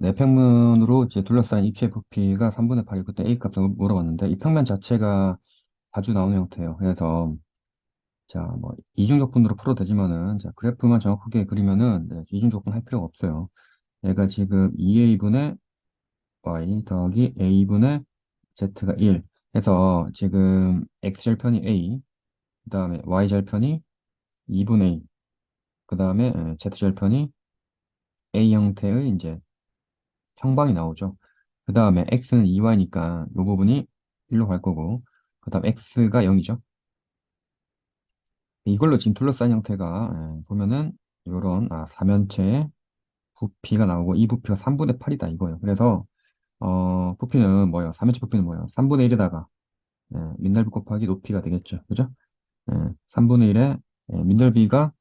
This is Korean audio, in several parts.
내평면으로 이제 둘러싸인 입체 부피가 3분의 8이 그때 A 값을 물어봤는데 이 평면 자체가 자주 나오는 형태예요. 그래서 자, 뭐 이중적분으로 풀어도 되지만은 자, 그래프만 정확하게 그리면은 네, 이중적분 할 필요가 없어요. 얘가 지금 2A분의 Y 더하기 A분의 Z가 1 해서 지금 X절편이 A 그 다음에 Y절편이 2분의 A 그 다음에 Z절편이 A 형태의 이제 평방이 나오죠. 그 다음에 x는 2y니까 이 부분이 1로 갈 거고 그 다음 x가 0이죠. 이걸로 지금 둘러싸인 형태가 예, 보면은 이런 아, 사면체의 부피가 나오고 이 부피가 3분의 8이다 이거예요. 그래서 어, 부피는 뭐예요? 사면체 부피는 뭐예요? 3분의 1에다가 예, 민넓이 곱하기 높이가 되겠죠. 그죠? 예, 3분의 1에 예, 민넓이가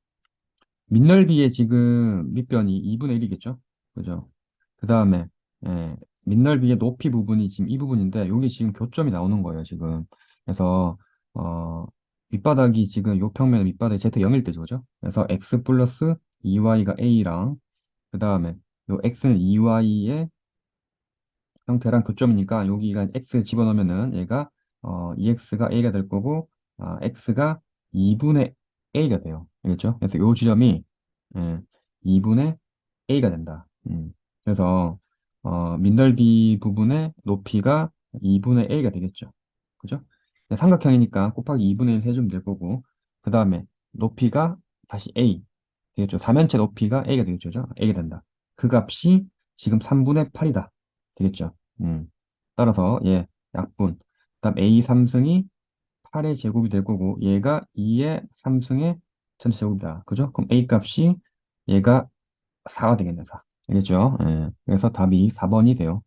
민넓이의 지금 밑변이 2분의 1이겠죠. 그죠? 그 다음에 예, 민넓이의 높이 부분이 지금 이 부분인데 여기 지금 교점이 나오는 거예요. 지금. 그래서 어, 밑바닥이 지금 요 평면 밑바닥이 z 0일 때죠. 그죠? 그래서 x 플러스 2y가 a랑 그 다음에 요 x는 2y의 형태랑 교점이니까 여기가 x 집어넣으면은 얘가 어, 2x가 a가 될 거고 아, x가 2분의 a가 돼요. 알겠죠? 그래서 요 지점이 예, 2분의 a가 된다. 음. 그래서 어, 민넓이 부분의 높이가 2분의 a가 되겠죠. 그죠? 삼각형이니까 곱하기 2분의 1 해주면 될 거고 그 다음에 높이가 다시 a 되겠죠. 사면체 높이가 a가 되겠죠. 그죠? a가 된다. 그 값이 지금 3분의 8이다. 되겠죠. 음. 따라서 얘 약분. 그 다음 a 3승이 8의 제곱이 될 거고 얘가 2의 3승의 전체 제곱이다. 그죠? 그럼 a 값이 얘가 4가 되겠네. 4. 알겠죠? 예. 그래서 답이 4번이 돼요.